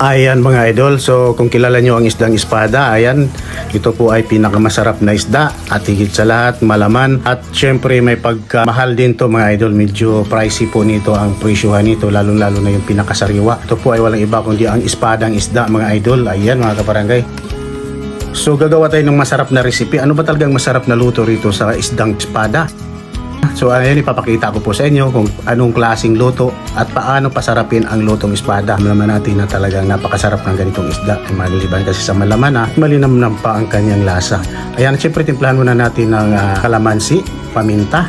Ayan mga idol, so kung kilala nyo ang isdang espada, ayan, ito po ay pinakamasarap na isda at higit sa lahat, malaman at syempre may pagkamahal din to mga idol, medyo pricey po nito ang presyuhan nito, lalong lalo na yung pinakasariwa. Ito po ay walang iba kundi ang espadang isda mga idol, ayan mga kabarangay. So gagawa tayo ng masarap na recipe. Ano ba talagang masarap na luto rito sa isdang espada? So ayan, ipapakita ko po sa inyo kung anong klasing luto at paano pasarapin ang lutong espada. Malaman natin na talagang napakasarap ng ganitong isda. Maliliban kasi sa malaman na malinamnam pa ang kanyang lasa. Ayan, syempre timplahan muna natin ng ah, kalamansi, paminta,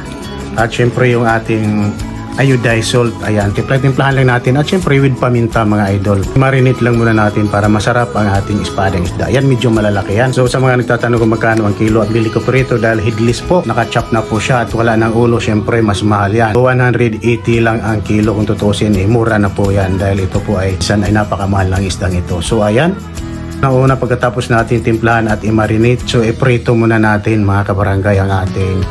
at syempre yung ating iodized salt. Ayan, timpla-timplahan lang natin at syempre with paminta mga idol. Marinate lang muna natin para masarap ang ating espadang isda. Ayan, medyo malalaki yan. So sa mga nagtatanong kung magkano ang kilo at bili ko po rito dahil headless po, nakachop na po siya at wala ng ulo, syempre mas mahal yan. So 180 lang ang kilo kung tutusin, eh, mura na po yan dahil ito po ay isan ay napakamahal ng isdang ito. So ayan, Nauna pagkatapos natin timplahan at i-marinate, so iprito muna natin mga kabarangay ang ating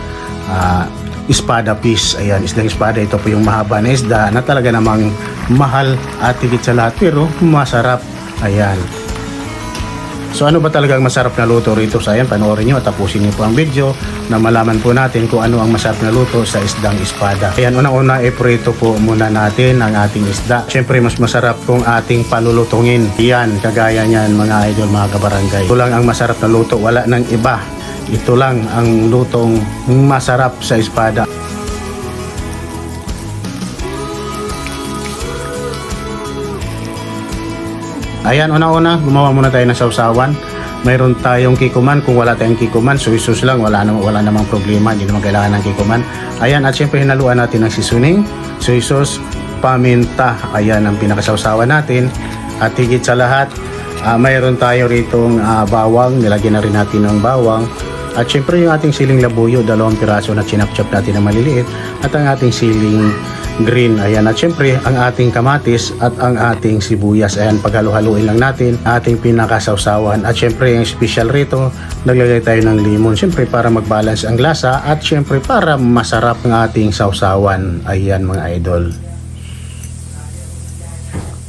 ah, espada fish. Ayan, isdang espada. Ito po yung mahaba na isda na talaga namang mahal at higit sa lahat pero masarap. Ayan. So ano ba talaga ang masarap na luto rito sa ayan? Panoorin nyo at tapusin nyo po ang video na malaman po natin kung ano ang masarap na luto sa isdang espada. Ayan, unang-una iprito po muna natin ang ating isda. Siyempre mas masarap kung ating palulutungin. Yan, kagaya niyan mga idol, mga kabarangay. Ito lang ang masarap na luto, wala nang iba. Ito lang ang lutong masarap sa espada. Ayan, una-una, gumawa muna tayo ng sausawan. Mayroon tayong kikuman. Kung wala tayong kikuman, suisus lang. Wala, nam wala namang problema. Hindi naman kailangan ng kikuman. Ayan, at syempre hinaluan natin ng seasoning, soy sauce, paminta. Ayan ang pinakasausawan natin. At higit sa lahat, ah, mayroon tayo ritong ah, bawang. Nilagyan na rin natin ng bawang. At syempre yung ating siling labuyo, dalawang piraso na chinap-chop natin na maliliit. At ang ating siling green. Ayan. At syempre, ang ating kamatis at ang ating sibuyas. Ayan, paghalu-haluin lang natin ating pinakasawsawan. At syempre, yung special rito, naglagay tayo ng limon. Syempre, para mag-balance ang lasa at syempre, para masarap ang ating sawsawan. Ayan, mga idol.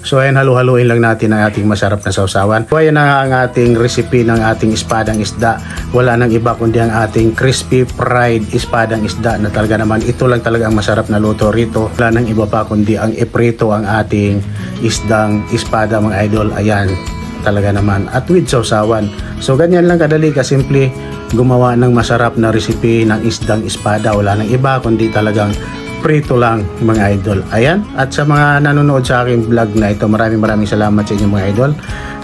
So ayan, halu-haluin lang natin ang ating masarap na sausawan. So ayan na ang ating recipe ng ating espadang isda. Wala nang iba kundi ang ating crispy fried espadang isda na talaga naman ito lang talaga ang masarap na luto rito. Wala nang iba pa kundi ang iprito ang ating isdang espada mga idol. Ayan, talaga naman. At with sausawan. So ganyan lang kadali kasimple gumawa ng masarap na recipe ng isdang espada. Wala nang iba kundi talagang prito lang mga idol. Ayan. At sa mga nanonood sa aking vlog na ito, maraming maraming salamat sa inyo mga idol.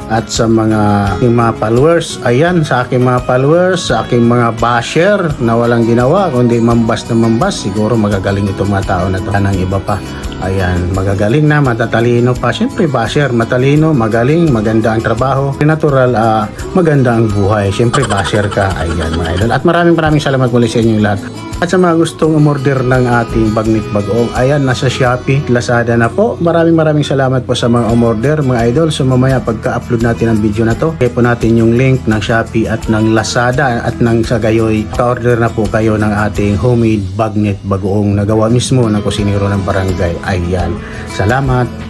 At sa mga aking mga followers, ayan, sa aking mga followers, sa aking mga basher na walang ginawa, kundi mambas na mambas, siguro magagaling itong mga tao na ito. Anang iba pa. Ayan, magagaling na, matatalino pa. Siyempre, basher, matalino, magaling, maganda ang trabaho. Natural, ah, maganda ang buhay. Siyempre, basher ka. Ayan, mga idol. At maraming maraming salamat muli sa inyo lahat. At sa mga gustong umorder ng ating bagnit bagoong, ayan, nasa Shopee, Lazada na po. Maraming maraming salamat po sa mga umorder, mga idol. So mamaya pagka-upload natin ang video na to, kaya po natin yung link ng Shopee at ng Lazada at ng sa gayoy, ka-order na po kayo ng ating homemade bagnit bagoong na gawa mismo ng kusinero ng barangay. Ayan. Salamat.